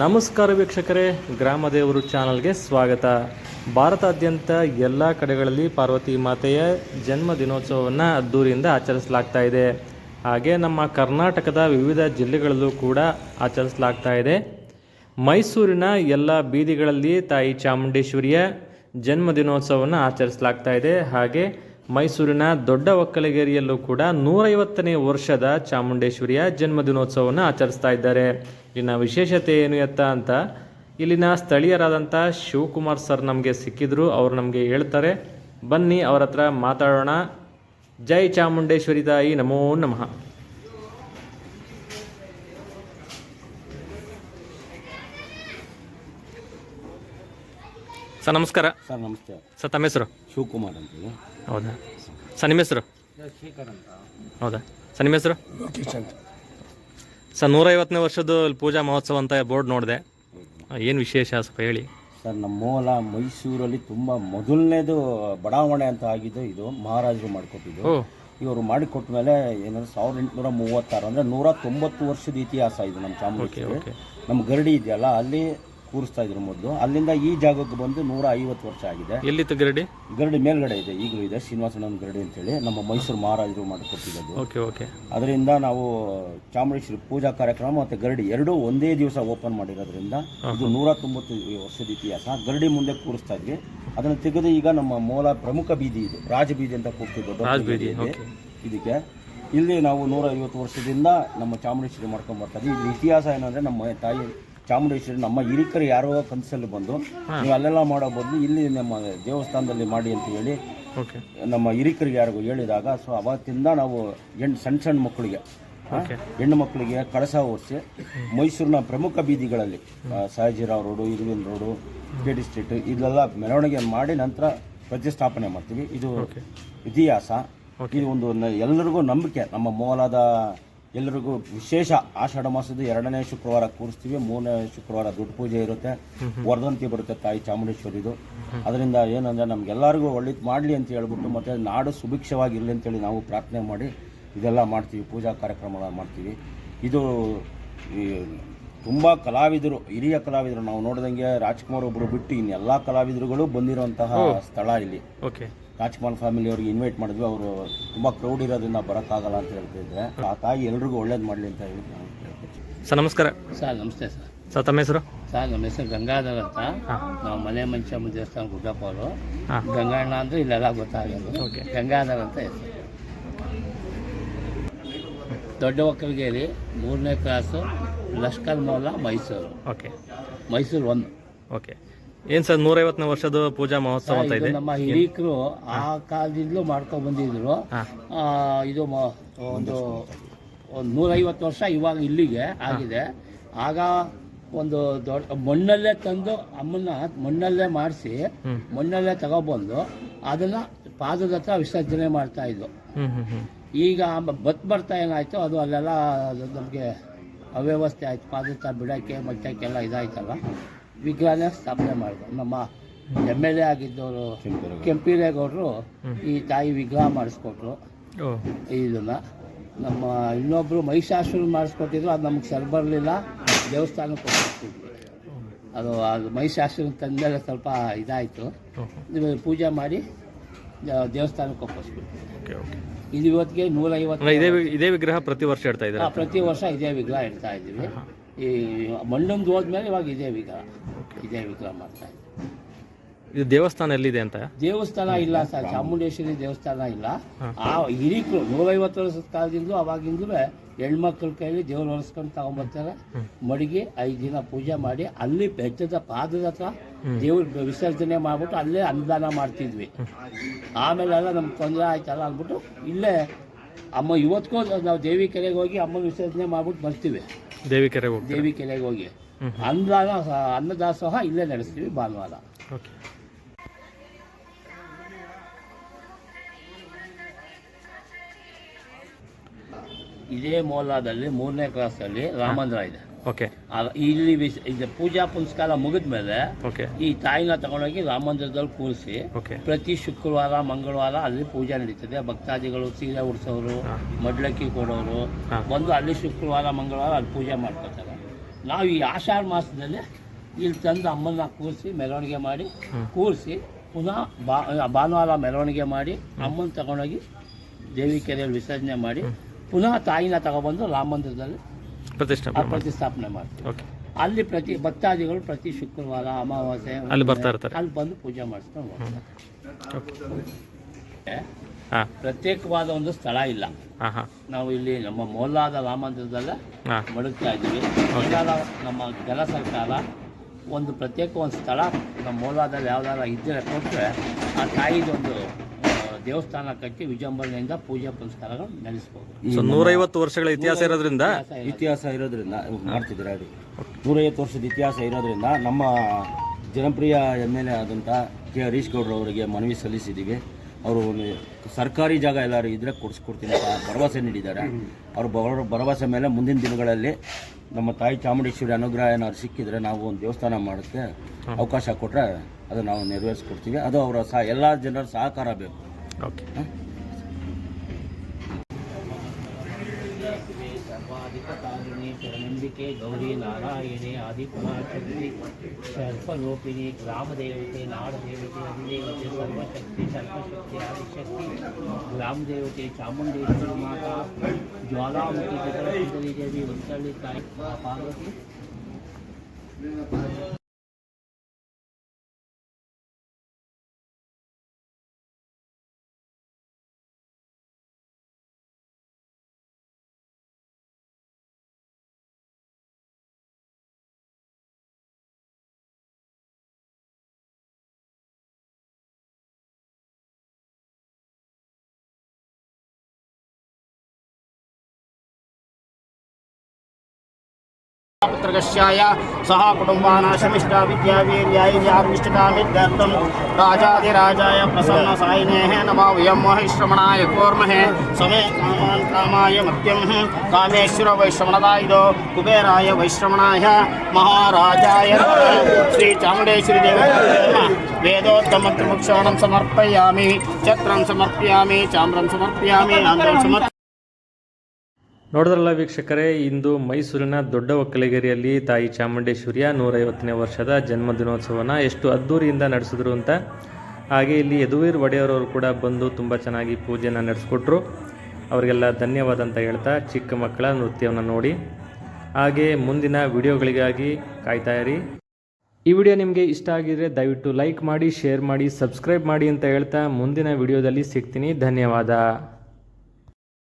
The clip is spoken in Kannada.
ನಮಸ್ಕಾರ ವೀಕ್ಷಕರೇ ಗ್ರಾಮದೇವರು ಚಾನಲ್ಗೆ ಸ್ವಾಗತ. ಭಾರತಾದ್ಯಂತ ಎಲ್ಲ ಕಡೆಗಳಲ್ಲಿ ಪಾರ್ವತಿ ಮಾತೆಯ ಜನ್ಮ ದಿನೋತ್ಸವವನ್ನು ಅದ್ದೂರಿಯಿಂದ ಆಚರಿಸಲಾಗ್ತಾ ಇದೆ. ಹಾಗೆ ನಮ್ಮ ಕರ್ನಾಟಕದ ವಿವಿಧ ಜಿಲ್ಲೆಗಳಲ್ಲೂ ಕೂಡ ಆಚರಿಸಲಾಗ್ತಾ ಇದೆ. ಮೈಸೂರಿನ ಎಲ್ಲ ಬೀದಿಗಳಲ್ಲಿ ತಾಯಿ ಚಾಮುಂಡೇಶ್ವರಿಯ ಜನ್ಮ ದಿನೋತ್ಸವವನ್ನು ಆಚರಿಸಲಾಗ್ತಾ ಇದೆ. ಹಾಗೆ ಮೈಸೂರಿನ ದೊಡ್ಡ ಒಕ್ಕಲಗೇರಿಯಲ್ಲೂ ಕೂಡ ನೂರೈವತ್ತನೇ ವರ್ಷದ ಚಾಮುಂಡೇಶ್ವರಿಯ ಜನ್ಮ ದಿನೋತ್ಸವವನ್ನು ಆಚರಿಸ್ತಾ ಇದ್ದಾರೆ. ಇನ್ನು ವಿಶೇಷತೆ ಏನು ಎತ್ತ ಅಂತ ಇಲ್ಲಿನ ಸ್ಥಳೀಯರಾದಂಥ ಶಿವಕುಮಾರ್ ಸರ್ ನಮಗೆ ಸಿಕ್ಕಿದ್ರು ಅವರು ನಮಗೆ ಹೇಳ್ತಾರೆ. ಬನ್ನಿ ಅವರ ಹತ್ರ ಮಾತಾಡೋಣ. ಜೈ ಚಾಮುಂಡೇಶ್ವರಿ ತಾಯಿ ನಮೋ ನಮಃ. ಸರ್ ನಮಸ್ಕಾರ. ಸರ್ ನಮಸ್ತೆ. ಸರ್ ತಮ್ಮ ಹೆಸರು? ಶಿವಕುಮಾರ್ ಅಂತೇಳಿ. ಹೌದಾ? ಸರ್ ನಿಮ್ಮ ಹೆಸರು? ಶೇಖರ್ ಅಂತ. ಹೌದಾ? ಸರ್ ನಿಮ್ಮ ಹೆಸರು? ಸರ್ ನೂರೈವತ್ತನೇ ವರ್ಷದ ಪೂಜಾ ಮಹೋತ್ಸವ ಅಂತ ಬೋರ್ಡ್ ನೋಡಿದೆ. ಏನು ವಿಶೇಷ ಸ್ವಲ್ಪ ಹೇಳಿ. ಸರ್ ನಮ್ಮ ಮೂಲ ಮೈಸೂರಲ್ಲಿ ತುಂಬ ಮೊದಲನೇದು ಬಡಾವಣೆ ಅಂತ ಆಗಿದ್ದು ಇದು ಮಹಾರಾಜರು ಮಾಡಿಕೊಟ್ಟಿದ್ದು. ಇವರು ಮಾಡಿಕೊಟ್ಟ ಮೇಲೆ ಏನಂದ್ರೆ ಸಾವಿರದ ಎಂಟುನೂರ ಮೂವತ್ತಾರು ಅಂದರೆ ನೂರ ತೊಂಬತ್ತು ವರ್ಷದ ಇತಿಹಾಸ ಇದು ನಮ್ಮ ಚಾಮುಂಡಿ ನಮ್ಮ ಗರಡಿ ಇದೆಯಲ್ಲ ಅಲ್ಲಿ ಕೂರಿಸ್ತಾ ಇದ್ರು ಮೊದಲು. ಅಲ್ಲಿಂದ ಈ ಜಾಗಕ್ಕೆ ಬಂದು ನೂರ ಐವತ್ತು ವರ್ಷ ಆಗಿದೆ. ಎಲ್ಲಿತ್ತು ಗರಡಿ? ಗರಡಿ ಮೇಲ್ಗಡೆ ಇದೆ ಈಗಲೂ ಇದೆ ಶ್ರೀನಿವಾಸನ ಗರಡಿ ಅಂತೇಳಿ. ನಮ್ಮ ಮೈಸೂರು ಮಹಾರಾಜರು ಮಾಡಿಕೊಟ್ಟಿದ್ದು ಓಕೆ ಓಕೆ. ಅದರಿಂದ ನಾವು ಚಾಮುಂಡೇಶ್ವರಿ ಪೂಜಾ ಕಾರ್ಯಕ್ರಮ ಮತ್ತು ಗರಡಿ ಎರಡೂ ಒಂದೇ ದಿವಸ ಓಪನ್ ಮಾಡಿರೋದ್ರಿಂದ ಇದು ನೂರ ತೊಂಬತ್ತು ವರ್ಷದ ಇತಿಹಾಸ. ಗರಡಿ ಮುಂದೆ ಕೂರಿಸ್ತಾ ಇದ್ವಿ. ಅದನ್ನು ತೆಗೆದು ಈಗ ನಮ್ಮ ಮೂಲ ಪ್ರಮುಖ ಬೀದಿ ಇದು ರಾಜ ಬೀದಿ ಅಂತ ಕೂಗ್ತಿದ್ದು. ಇದಕ್ಕೆ. ಇಲ್ಲಿ ನಾವು ನೂರ ಐವತ್ತು ವರ್ಷದಿಂದ ನಮ್ಮ ಚಾಮುಂಡೇಶ್ವರಿ ಮಾಡ್ಕೊಂಡು ಬರ್ತಾ ಇತಿಹಾಸ ಏನಂದ್ರೆ ನಮ್ಮ ತಾಯಿ ಚಾಮುಂಡೇಶ್ವರಿ ನಮ್ಮ ಹಿರಿಕರು ಯಾರೋ ಕನಸಲ್ಲಿ ಬಂದು ನೀವು ಅಲ್ಲೆಲ್ಲ ಮಾಡೋ ಬದಲು ಇಲ್ಲಿ ನಮ್ಮ ದೇವಸ್ಥಾನದಲ್ಲಿ ಮಾಡಿ ಅಂತ ಹೇಳಿ ನಮ್ಮ ಹಿರಿಕರಿಗೆ ಯಾರಿಗೂ ಹೇಳಿದಾಗ ಸೊ ಅವತ್ತಿಂದ ನಾವು ಹೆಣ್ಣು ಸಣ್ಣ ಸಣ್ಣ ಮಕ್ಕಳಿಗೆ ಹೆಣ್ಣು ಮಕ್ಕಳಿಗೆ ಕಳಸ ಓಡಿಸಿ ಮೈಸೂರಿನ ಪ್ರಮುಖ ಬೀದಿಗಳಲ್ಲಿ Sayyaji Rao road Irwin road K D street ಇದೆಲ್ಲ ಮೆರವಣಿಗೆ ಮಾಡಿ ನಂತರ ಪ್ರತಿಷ್ಠಾಪನೆ ಮಾಡ್ತೀವಿ. ಇದು ಇತಿಹಾಸ. ಇದು ಒಂದು ಎಲ್ಲರಿಗೂ ನಂಬಿಕೆ. ನಮ್ಮ ಮೂಲದ ಎಲ್ಲರಿಗೂ ವಿಶೇಷ ಆಷಾಢ ಮಾಸದ ಎರಡನೇ ಶುಕ್ರವಾರ ಕೂರಿಸ್ತೀವಿ. ಮೂರನೇ ಶುಕ್ರವಾರ ದೊಡ್ಡ ಪೂಜೆ ಇರುತ್ತೆ. ವರ್ಧಂತಿ ಬರುತ್ತೆ ತಾಯಿ ಚಾಮುಂಡೇಶ್ವರಿದು. ಅದರಿಂದ ಏನಂದ್ರೆ ನಮ್ಗೆಲ್ಲರಿಗೂ ಒಳ್ಳೇದು ಮಾಡಲಿ ಅಂತ ಹೇಳ್ಬಿಟ್ಟು ಮತ್ತೆ ನಾಡು ಸುಭಿಕ್ಷವಾಗಿರಲಿ ಅಂತೇಳಿ ನಾವು ಪ್ರಾರ್ಥನೆ ಮಾಡಿ ಇದೆಲ್ಲ ಮಾಡ್ತೀವಿ. ಪೂಜಾ ಕಾರ್ಯಕ್ರಮಗಳನ್ನು ಮಾಡ್ತೀವಿ. ಇದು ಈ ತುಂಬ ಕಲಾವಿದರು ಹಿರಿಯ ಕಲಾವಿದರು ನಾವು ನೋಡಿದಂಗೆ ರಾಜ್ಕುಮಾರ್ ಒಬ್ಬರು ಬಿಟ್ಟು ಇನ್ನೆಲ್ಲ ಕಲಾವಿದರುಗಳು ಬಂದಿರುವಂತಹ ಸ್ಥಳ ಇಲ್ಲಿ. ಓಕೆ. ರಾಜ್ಕುಮಾರ್ ಫ್ಯಾಮಿಲಿ ಅವ್ರಿಗೆ ಇನ್ವೈಟ್ ಮಾಡಿದ್ವಿ. ಅವರು ತುಂಬ ಕ್ರೌಡ್ ಇರೋದ್ರಿಂದ ಬರೋಕ್ಕಾಗಲ್ಲ ಅಂತ ಹೇಳ್ತಿದ್ರೆ ಆ ತಾಯಿ ಎಲ್ರಿಗೂ ಒಳ್ಳೇದು ಮಾಡಲಿ ಅಂತ ಹೇಳಿ ಸರ್ ನಮಸ್ಕಾರ. ಸರ್ ನಮಸ್ತೆ ಸರ್. ಸರ್ ತಮ್ಮ ಹೆಸರು? ಸರ್ ನಮ್ಮ ಹೆಸರು ಗಂಗಾಧರ್ ಅಂತ. ನಾವು ಮನೆ ಮಂಚಮ್ಮ ದೇವಸ್ಥಾನ ಗುಡ್ಡಪ್ಪ ಅವರು. ಹಾಂ. ಗಂಗಣ್ಣ ಅಂದರೆ ಇಲ್ಲೆಲ್ಲ ಗೊತ್ತಾಗೋದು. ಓಕೆ. ಗಂಗಾಧರ್ ಅಂತ ಹೆಸರು. ದೊಡ್ಡ ಒಕ್ಕಲಿಗೇರಿ ಮೂರನೇ ಕ್ಲಾಸು ಲಷ್ಕರ್ ಮೌಲ ಮೈಸೂರು. ಓಕೆ. ಮೈಸೂರು ಒಂದು. ಓಕೆ. ಏನು ಸರ್ ನೂರೈವತ್ತನೇ ವರ್ಷದ ಪೂಜಾ ಮಹೋತ್ಸವ ಅಂತ ಇದು ಇದೆ? ನಮ್ಮ ಹಿರೀಕರು ಆ ಕಾಲದಿಂದಲೂ ಮಾಡ್ಕೊಂಡು ಬಂದಿದ್ರು. ಆ, ಇದು ಮ- ಒಂದು ಒಂದು ನೂರೈವತ್ತು ವರ್ಷ ಇವಾಗ ಇಲ್ಲಿಗೆ ಆಗಿದೆ. ಆಗ ಒಂದು ದೊಡ್ಡ ಮಣ್ಣಲ್ಲೇ ತಂದು ಅಮ್ಮನ್ನ ಮಣ್ಣಲ್ಲೇ ಮಾಡಿಸಿ ಮಣ್ಣಲ್ಲೇ ತಗೊಬಂದು ಅದನ್ನ ಪಾದದ ಹತ್ರ ವಿಸರ್ಜನೆ ಮಾಡ್ತಾ ಇದ್ರು. ಈಗ ಬತ್ ಬರ್ತಾ ಏನಾಯ್ತು ಅದು ಅಲ್ಲೆಲ್ಲ ನಮಗೆ ಅವ್ಯವಸ್ಥೆ ಆಯ್ತು. ಬಿಡಕ್ಕೆ ಬಿಡೋಕ್ಕೆ ಮಟ್ಟಕ್ಕೆಲ್ಲ ಇದಾಯ್ತಲ್ಲ. ವಿಗ್ರಹನೇ ಸ್ಥಾಪನೆ ಮಾಡಿದ್ರು. ನಮ್ಮ ಎಂ ಎಲ್ ಎ ಆಗಿದ್ದವರು ಕೆಂಪಿರೇಗೌಡರು ಕೆಂಪೀರೇಗೌಡರು ಈ ತಾಯಿ ವಿಗ್ರಹ ಮಾಡಿಸ್ಕೊಟ್ರು. ಓ. ಇದನ್ನ ನಮ್ಮ ಇನ್ನೊಬ್ರು ಮಹಿಷಾಸುರ ಮಾಡಿಸ್ಕೊಟ್ಟಿದ್ರು ಅದು ನಮಗೆ ಸರ್ ಬರಲಿಲ್ಲ ದೇವಸ್ಥಾನಕ್ಕೆ ಹೋಗ್ತಿದ್ವಿ ಅದು ಅದು ಮಹಿಷಾಸುರ ತಂದಮೇಲೆ ಸ್ವಲ್ಪ ಇದಾಯಿತು. ಪೂಜೆ ಮಾಡಿ ದೇವಸ್ಥಾನಕ್ಕೆ ಒಪ್ಪಿಸ್ಬಿಟ್ಟು ಓಕೆ ಓಕೆ. ಇದು ಇವತ್ತಿಗೆ ನೂರೈವತ್ತು ಇದೆ ಇದೇ ವಿಗ್ರಹ ಪ್ರತಿ ವರ್ಷ ಇಡ್ತಾ ಇದ್ದಾರೆ? ಪ್ರತಿ ವರ್ಷ ಇದೇ ವಿಗ್ರಹ ಇಡ್ತಾ ಇದ್ದೀವಿ. ಈ ಮಂಡಂದು ಹೋದ್ಮೇಲೆ ಇವಾಗ ಇದೇ ವಿಗ್ರಹ ಇದೇ ವಿಗ್ರಹ ಮಾಡ್ತಾ ಇದ್ದೀವಿ ಇದು ದೇವಸ್ಥಾನ ಎಲ್ಲಿದೆ ಅಂತ? ದೇವಸ್ಥಾನ ಇಲ್ಲ ಸರ್ ಚಾಮುಂಡೇಶ್ವರಿ ದೇವಸ್ಥಾನ ಇಲ್ಲ. ಆ ಹಿರೀಕರು ನೂರೈವತ್ತು ವರ್ಷದ ಕಾಲದಿಂದಲೂ ಅವಾಗಿಂದಲೂ ಹೆಣ್ಮಕ್ಳ ಕೈಲಿ ದೇವ್ರು ಹೊರಸ್ಕೊಂಡು ತಗೊಂಡ್ಬರ್ತಾರೆ ಮಡಿಗೆ ಐದು ದಿನ ಪೂಜೆ ಮಾಡಿ ಅಲ್ಲಿ ಬೆಟ್ಟದ ಪಾದದ ಹತ್ರ ದೇವ್ರ ವಿಸರ್ಜನೆ ಮಾಡ್ಬಿಟ್ಟು ಅಲ್ಲೇ ಅನುದಾನ ಮಾಡ್ತಿದ್ವಿ. ಆಮೇಲೆಲ್ಲ ನಮ್ಗೆ ತೊಂದರೆ ಆಯ್ತಲ್ಲ ಅಂದ್ಬಿಟ್ಟು ಇಲ್ಲೇ ಅಮ್ಮ ಇವತ್ತಿಗೂ ನಾವು ದೇವಿ ಕೆರೆಗೆ ಹೋಗಿ ಅಮ್ಮನ ವಿಸರ್ಜನೆ ಮಾಡ್ಬಿಟ್ಟು ಬರ್ತೀವಿ. ದೇವಿ ಕೆರೆಗೆ ಹೋಗಿ ದೇವಿ ಕೆರೆಗೆ ಹೋಗಿ. ಅನ್ನದಾನ ಅನ್ನದಾಸೋಹ ಇಲ್ಲೇ ನಡೆಸ್ತೀವಿ ಭಾನುವಾರ. ಇದೇ ಮೋಲಾದಲ್ಲಿ ಮೂರನೇ ಕ್ಲಾಸಲ್ಲಿ ರಾಮಂದ್ರ ಇದೆ. ಓಕೆ. ಇಲ್ಲಿ ವಿಸ್- ಇದು ಪೂಜಾ ಪುನಸ್ಕಾರ ಮುಗಿದ ಮೇಲೆ ಓಕೆ. ಈ ತಾಯಿನ ತಗೊಂಡೋಗಿ ರಾಮಂದಿರದಲ್ಲಿ ಕೂರಿಸಿ ಓಕೆ. ಪ್ರತಿ ಶುಕ್ರವಾರ ಮಂಗಳವಾರ ಅಲ್ಲಿ ಪೂಜೆ ನಡೀತದೆ. ಭಕ್ತಾದಿಗಳು ಸೀರೆ ಉಡ್ಸೋರು. ಮಡ್ಲಕ್ಕಿ ಕೊಡೋರು ಹಾ. ಬಂದು ಅಲ್ಲಿ ಶುಕ್ರವಾರ ಮಂಗಳವಾರ ಅಲ್ಲಿ ಪೂಜೆ ಮಾಡ್ಕೊತಾರೆ ನಾವು ಈ ಆಷಾಢ ಮಾಸದಲ್ಲಿ ಇಲ್ಲಿ ತಂದು ಅಮ್ಮನ್ನ ಕೂರಿಸಿ ಮೆರವಣಿಗೆ ಮಾಡಿ ಕೂರಿಸಿ ಪುನಃ ಬಾ ಭಾನುವಾರ ಮೆರವಣಿಗೆ ಮಾಡಿ ಅಮ್ಮನ ತಗೊಂಡೋಗಿ ದೇವಿ ಕೆರೆಯಲ್ಲಿ ವಿಸರ್ಜನೆ ಮಾಡಿ ಪುನಃ ತಾಯಿನ ತಗೊಬಂದು ರಾಮ ಮಂದಿರದಲ್ಲಿ ಪ್ರತಿಷ್ಠಾಪನೆ ಪ್ರತಿಷ್ಠಾಪನೆ ಮಾಡ್ತೀವಿ. ಓಕೆ. ಅಲ್ಲಿ ಪ್ರತಿ ಭಕ್ತಾದಿಗಳು ಪ್ರತಿ ಶುಕ್ರವಾರ ಅಮಾವಾಸ್ಯೆ ಅಲ್ಲಿ ಬರ್ತಾ ಇರ್ತಾರೆ. ಅಲ್ಲಿ ಬಂದು ಪೂಜೆ ಮಾಡಿಸ್ಕೊಂಡು ಪ್ರತ್ಯೇಕವಾದ ಒಂದು ಸ್ಥಳ ಇಲ್ಲ. ನಾವು ಇಲ್ಲಿ ನಮ್ಮ ಮೋಲಾದ ರಾಮಂದಿರದಲ್ಲೇ ಮಡಗ್ತಾ ಇದ್ದೀವಿ. ನಮ್ಮ ಜನ ಸರ್ಕಾರ ಒಂದು ಪ್ರತ್ಯೇಕ ಒಂದು ಸ್ಥಳ ನಮ್ಮ ಮೋಲಾದಲ್ಲಿ ಯಾವ್ದಾರ ಇದ್ದರೆ ಕೊಟ್ಟರೆ ಆ ತಾಯಿದೊಂದು ದೇವಸ್ಥಾನ ಕಟ್ಟಿ ವಿಜೃಂಭಣೆಯಿಂದ ಪೂಜೆ ಪುನಸ್ಕಾರಗಳು ನಡೆಸಬಹುದು ಸೊ ನೂರೈವತ್ತು ವರ್ಷಗಳ ಇತಿಹಾಸ ಇರೋದ್ರಿಂದ? ಇತಿಹಾಸ ಇರೋದ್ರಿಂದ. ಮಾಡ್ತಿದ್ದೀರಾ ಅದು ನೂರೈವತ್ತು ವರ್ಷದ ಇತಿಹಾಸ ಇರೋದ್ರಿಂದ ನಮ್ಮ ಜನಪ್ರಿಯ ಎಂ ಎಲ್ ಎ ಆದಂಥ ಕೆ ಹರೀಶ್ ಗೌಡ್ರು ಅವರಿಗೆ ಮನವಿ ಸಲ್ಲಿಸಿದ್ದೀವಿ ಅವರು ಒಂದು ಸರ್ಕಾರಿ ಜಾಗ ಎಲ್ಲರೂ ಇದ್ರೆ ಕೊಡಿಸ್ಕೊಡ್ತೀನಿ ಅಂತ ಭರವಸೆ ನೀಡಿದ್ದಾರೆ. ಅವರು ಬರೋ ಭರವಸೆ ಮೇಲೆ ಮುಂದಿನ ದಿನಗಳಲ್ಲಿ ನಮ್ಮ ತಾಯಿ ಚಾಮುಂಡೇಶ್ವರಿ ಅನುಗ್ರಹ ಏನಾದ್ರು ಸಿಕ್ಕಿದ್ರೆ ನಾವು ಒಂದು ದೇವಸ್ಥಾನ ಮಾಡೋಕ್ಕೆ ಅವಕಾಶ ಕೊಟ್ಟರೆ ಅದು ನಾವು ನೆರವೇರಿಸ್ಕೊಡ್ತೀವಿ. ಅದು ಅವರ ಸಹ ಎಲ್ಲ ಜನರ ಸಹಕಾರ ಬೇಕು. ओके सर्वाधिकारिणिके गौरी नारायणे आदिपराशक्ति सर्पलोपिनि ग्रामदेवते नाडदेवते अधिदेवते सर्वशक्ति सर्पशक्ति आदिशक्ति ग्रामदेवते चामुण्डेश्वरी माता ज्वालामुखी जगदीदेवी पार्वती पुत्रगस्याय सह कुटुम्बानाशमिष्टा विद्यावीर्याय जामिष्टिकाभिदत्तं राजाधिराजाय प्रसन्नसायिनेः नमावयं महिश्रवणाय कूर्महे, समे कामान् कामाय मत्यं कामेश्वरवैश्रवणदायिदो कुबेराय वैश्रवणाय महाराजाय श्रीचामुण्डेश्वरीदेव वेदोत्तमत्रिमुक्षाणं समर्पयामि, चक्रं समर्पयामि, चाम्रं समर्पयामि आन्द्रं समर्पयामि। ನೋಡಿದ್ರಲ್ಲ ವೀಕ್ಷಕರೇ, ಇಂದು ಮೈಸೂರಿನ ದೊಡ್ಡ ಒಕ್ಕಲಿಗೇರಿಯಲ್ಲಿ ತಾಯಿ ಚಾಮುಂಡೇಶ್ವರಿಯ ನೂರೈವತ್ತನೇ ವರ್ಷದ ಜನ್ಮದಿನೋತ್ಸವನ ಎಷ್ಟು ಅದ್ಧೂರಿಯಿಂದ ನಡೆಸಿದ್ರು ಅಂತ. ಹಾಗೆ ಇಲ್ಲಿ ಯದುವೀರ್ ಒಡೆಯರವರು ಕೂಡ ಬಂದು ತುಂಬ ಚೆನ್ನಾಗಿ ಪೂಜೆಯನ್ನು ನಡೆಸ್ಕೊಟ್ರು. ಅವರಿಗೆಲ್ಲ ಧನ್ಯವಾದ ಅಂತ ಹೇಳ್ತಾ ಚಿಕ್ಕ ಮಕ್ಕಳ ನೃತ್ಯವನ್ನು ನೋಡಿ. ಹಾಗೆ ಮುಂದಿನ ವಿಡಿಯೋಗಳಿಗಾಗಿ ಕಾಯ್ತಾ ಇರಿ. ಈ ವಿಡಿಯೋ ನಿಮಗೆ ಇಷ್ಟ ಆಗಿದರೆ ದಯವಿಟ್ಟು ಲೈಕ್ ಮಾಡಿ, ಶೇರ್ ಮಾಡಿ, ಸಬ್ಸ್ಕ್ರೈಬ್ ಮಾಡಿ ಅಂತ ಹೇಳ್ತಾ ಮುಂದಿನ ವಿಡಿಯೋದಲ್ಲಿ ಸಿಗ್ತೀನಿ. ಧನ್ಯವಾದ.